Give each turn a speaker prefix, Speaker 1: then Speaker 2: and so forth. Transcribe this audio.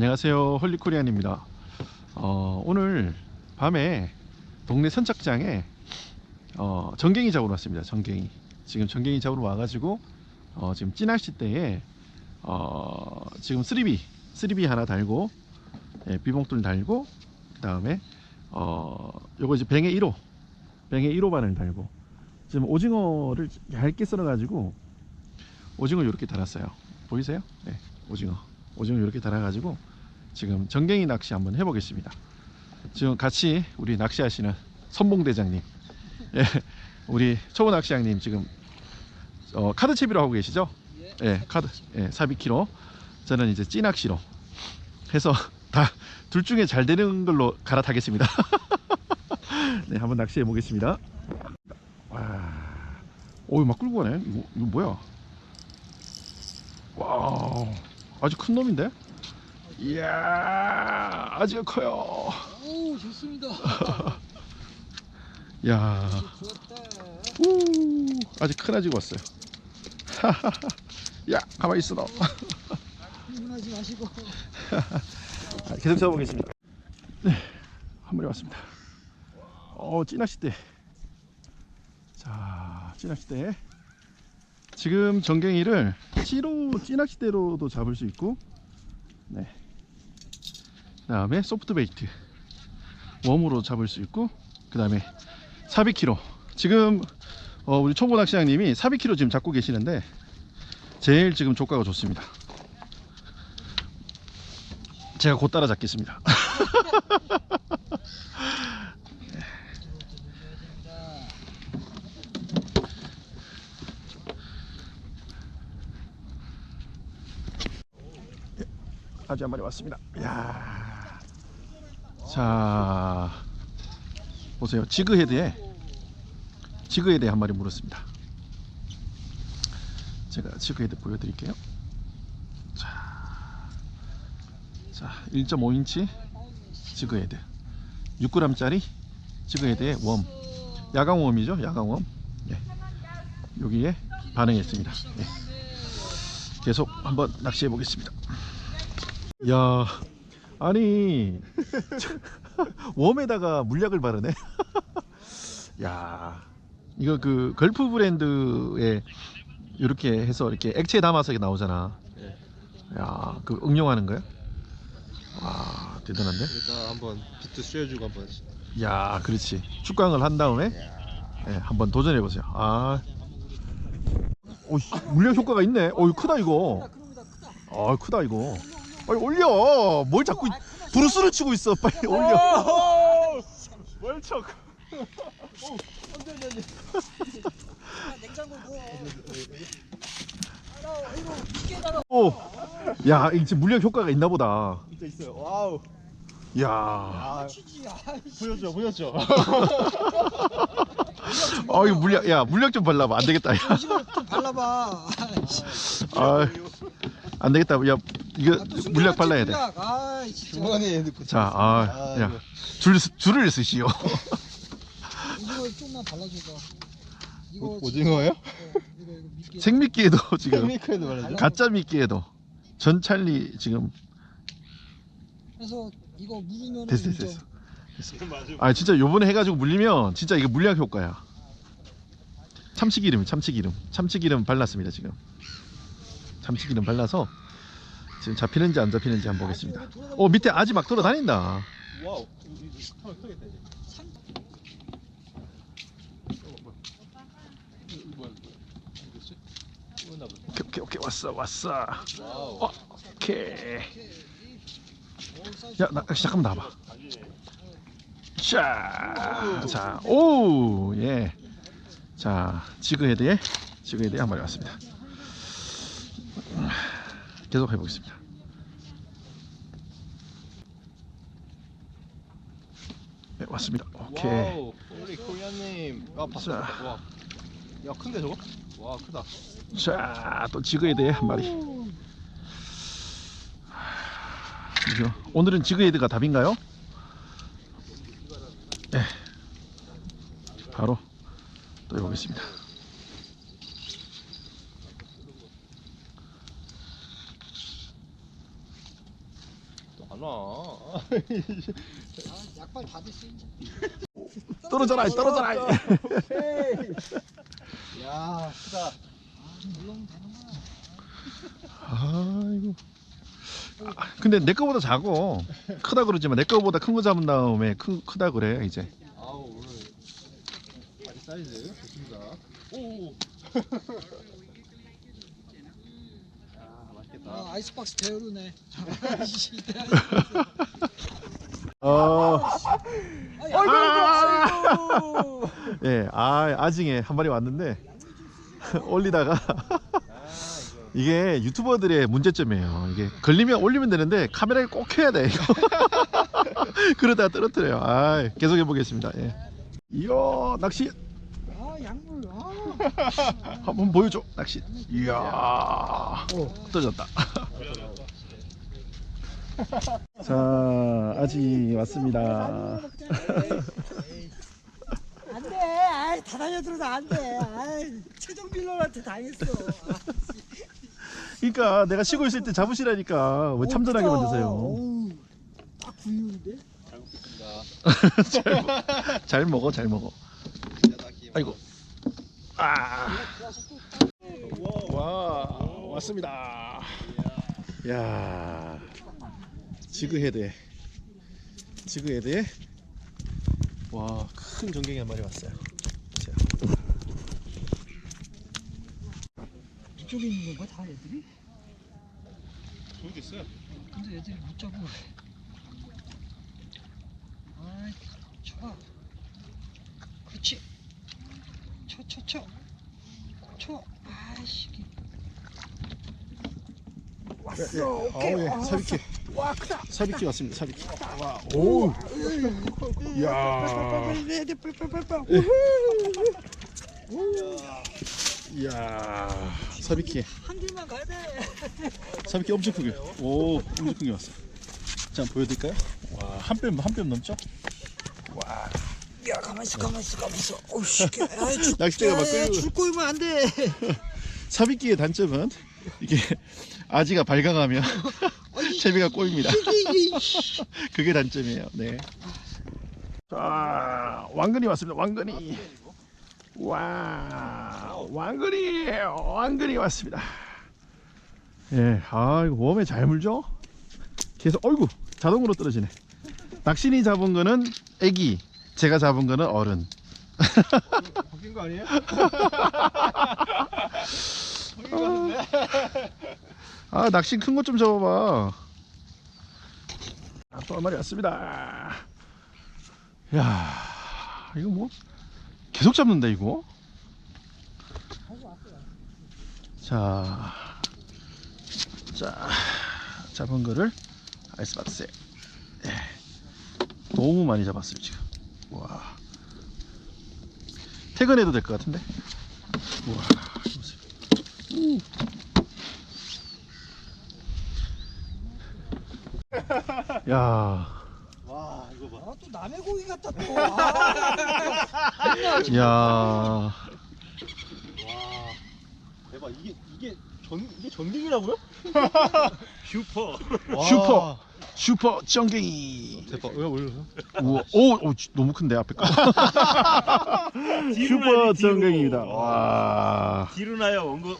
Speaker 1: 안녕하세요. 홀리코리안입니다. 어, 오늘 밤에 동네 선착장에 어, 전갱이 잡으러 왔습니다. 전갱이. 지금 전갱이 잡으러 와가지고 어, 지금 찌낚시 때에 어, 지금 쓰리비 쓰리비 하나 달고 예, 비봉돌 달고 그 다음에 어, 요거 이제 뱅에 1호 뱅에 1호 반을 달고. 지금 오징어를 얇게 썰어 가지고 오징어 이렇게 달았어요. 보이세요? 네 오징어. 오징어 이렇게 달아가지고 지금 전갱이 낚시 한번 해보겠습니다. 지금 같이 우리 낚시하시는 선봉대장님, 예, 우리 초보 낚시장님 지금 어, 카드 채비로 하고 계시죠? 예, 카드, 예, 사비키로. 저는 이제 찌낚시로 해서 다 둘 중에 잘 되는 걸로 갈아타겠습니다. 네, 한번 낚시해 보겠습니다. 와, 오, 막 끌고 가네. 이거, 이거 뭐야? 와우. 아주 큰 놈인데? 이야 아주 커요.
Speaker 2: 오 좋습니다.
Speaker 1: 야. 우, 아주 큰 아지가 왔어요. 야 가만히 있어 너.
Speaker 2: 흥분하지 마시고.
Speaker 1: 아, 계속 잡아보겠습니다. 네 한 마리 왔습니다. 어 찌낚시대 자 찌낚시대 지금 전갱이를 찌로 찌낚시대로도 잡을 수 있고 네 그 다음에 소프트 베이트 웜으로 잡을 수 있고 그 다음에 400kg 지금 어, 우리 초보 낚시장님이 400kg 지금 잡고 계시는데 제일 지금 조가가 좋습니다 제가 곧 따라 잡겠습니다 아주 한 마리 왔습니다. 야. 자. 보세요. 지그헤드에 지그헤드에 한 마리 물었습니다. 제가 지그헤드 보여 드릴게요. 자. 자, 1.5인치 지그헤드. 6g짜리 지그헤드의 웜. 야광 웜이죠? 야광 웜. 예. 여기에 반응했습니다. 예. 계속 한번 낚시해 보겠습니다. 야, 아니 웜에다가 물약을 바르네. 야, 이거 그 걸프 브랜드에 이렇게 해서 이렇게 액체 담아서 이렇게 나오잖아.
Speaker 3: 네.
Speaker 1: 야, 그 응용하는 거야? 와, 대단한데?
Speaker 3: 일단 한번 비트 씌워주고 한번
Speaker 1: 야, 그렇지. 축광을 한 다음에 예, 한번 도전해 보세요. 아, 오, 물약 효과가 있네. 어, 이거 크다 이거. 아, 크다 이거. 빨리 올려. 뭘 자꾸 브루스를 치고 있어. 빨리 올려. 멀척.
Speaker 2: 달아.
Speaker 1: 오. 야, 이제 물약 효과가 있나 보다.
Speaker 3: 진짜 있어요 와우
Speaker 1: 야.
Speaker 3: 아
Speaker 2: 치지. 아이씨.
Speaker 3: 보였죠 보였죠
Speaker 1: 아, 이거 물약 야, 물약 좀 발라봐. 안 되겠다. 야.
Speaker 2: 좀 발라봐. 아,
Speaker 1: 안 되겠다. 야, 이거
Speaker 2: 아,
Speaker 1: 물약 발라야 돼.
Speaker 2: 아이 진짜.
Speaker 3: 주머니에 핸드폰
Speaker 1: 자, 아, 야. 줄 줄을 쓰시오.
Speaker 2: 이거 좀만 발라줘봐. 이거
Speaker 3: 오-?
Speaker 2: 진짜- 어, 이거 이거 미끼.
Speaker 1: 생미끼에도 지금
Speaker 3: 미크에도 말하죠
Speaker 1: 가짜 미끼에도 전찰리 지금
Speaker 2: 그래서 이거 물으면
Speaker 1: 됐어 됐어 됐어. 아 진짜 요번에 해가지고 물리면 진짜 이거 물약 효과야. 참치기름 참치기름 참치기름 발랐습니다 지금. 참치기름 발라서 지금 잡히는지 안 잡히는지 한번 보겠습니다. 어 밑에 아지 막 돌아다닌다.
Speaker 3: 와우
Speaker 1: 오케이 오케이 오케이 왔어 왔어. 어, 오케이. 야 나 잠깐만 나와봐. 자, 자, 오, 예. 자, 지그헤드에 지그헤드에 한 마리 왔습니다. 계속 해보겠습니다. 네, 왔습니다. 오케이.
Speaker 3: 와우 우리 코리아님 아 봤어
Speaker 1: 자.
Speaker 3: 와 야 큰데 저거? 와 크다
Speaker 1: 자, 또 지그헤드에 한 마리. 이거 오늘은 지그헤드가 답인가요? 네. 바로 또 해보겠습니다.
Speaker 3: 안 와.
Speaker 2: 아, 약발 다 됐어 이제.
Speaker 1: 떨어져라 떨어져라
Speaker 3: 야, 크다.
Speaker 2: 아, 좀 물러면 되는구나.
Speaker 1: 아이고 아, 근데 내 거보다 작어 크다 그러지만 내 거보다 큰 거 잡은 다음에 크, 크다 그래 이제
Speaker 3: 아우, 오늘 바지 사이즈 좋습니다. 오. 아, 맛있겠다.
Speaker 2: 아, 아이스박스 배우르네.
Speaker 1: 어,
Speaker 2: 아이고.
Speaker 1: 예, 아, 아징에 한 마리 왔는데 올리다가
Speaker 3: 아.
Speaker 1: 이게 유튜버들의 문제점이에요. 이게 걸리면 올리면 되는데 카메라를 꼭 켜야 돼. 이거. 그러다가 떨어뜨려요. 아, 계속 해보겠습니다. 예. 이야, 낚시
Speaker 2: 아, 약물. 아.
Speaker 1: 한번 보여줘. 낚시. 이야, 떨어졌다. 자, 아지 왔습니다.
Speaker 2: 안 돼. 아이, 다 달려들어도 안 돼. 아이, 최종 빌런한테 당했어.
Speaker 1: 그러니까 내가 쉬고 있을 때 잡으시라니까 왜 참전하게 만드세요?
Speaker 2: 딱 구유인데?
Speaker 3: 잘 먹겠습니다.
Speaker 1: 잘 먹어, 잘 먹어. 아이고. 아. 와, 왔습니다. 야. 지그헤드에 지그헤드에 와, 큰 전갱이 한 마리 왔어요. 자.
Speaker 2: 이쪽에 있는 건가 다 애들이?
Speaker 3: 모르겠어요.
Speaker 2: 근데 애들이 못 잡고. 아이, 쳐봐. 그렇지. 쳐. 쳐. 아이씨. 왔어. 오케이.
Speaker 1: 어, 예.
Speaker 2: 아,
Speaker 1: 사비키.
Speaker 2: 와, 크다.
Speaker 1: 사비키 왔습니다. 사비키. 와, 오. 이야. 이야. 사비키.
Speaker 2: 한 줄만 가야 돼.
Speaker 1: 사비키 엄청 크게. 오, 엄청 크게 왔어. 자, 보여드릴까요? 와, 한 뼘, 한뼘 넘죠? 와.
Speaker 2: 야, 가만 있어, 가만 있어, 가만 있어. 어우씨, 아이, 줄,
Speaker 1: 낚싯대가 막
Speaker 2: 야,
Speaker 1: 끌고.
Speaker 2: 줄 꼬이면 안 돼.
Speaker 1: 사비키의 단점은 이게 아지가 발광하면 채비가 꼬입니다. 그게 단점이에요. 네. 자, 왕건이 왔습니다. 왕건이. 와, 왕건이, 왕건이 왔습니다. 예, 아 이거 웜에 잘 물죠? 계속, 어이구, 자동으로 떨어지네. 낚신이 잡은 거는 애기, 제가 잡은 거는 어른.
Speaker 3: 바뀐 거 아니에요? 바뀐 거 같은데?
Speaker 1: 아 낚시 큰 것 좀 잡아봐 아, 또 한 마리 왔습니다 야 이거 뭐 계속 잡는다 이거 자, 자 잡은 거를 아이스박스에 예. 너무 많이 잡았어요 지금 와 퇴근해도 될 것 같은데 와. 야,
Speaker 3: 와, 이거 봐.
Speaker 2: 아, 또 남의 고기 같다 또. 아,
Speaker 1: 야,
Speaker 3: 와. 대박. 이게 이게 전 이게 전등이라고요? 슈퍼.
Speaker 1: 슈퍼, 슈퍼 정갱이.
Speaker 3: 대박. 왜 올렸어?
Speaker 1: 우와, 오, 오, 지- 너무 큰데 앞에 거. 슈퍼 정갱입니다. 와.
Speaker 4: 뒤로 나요 원고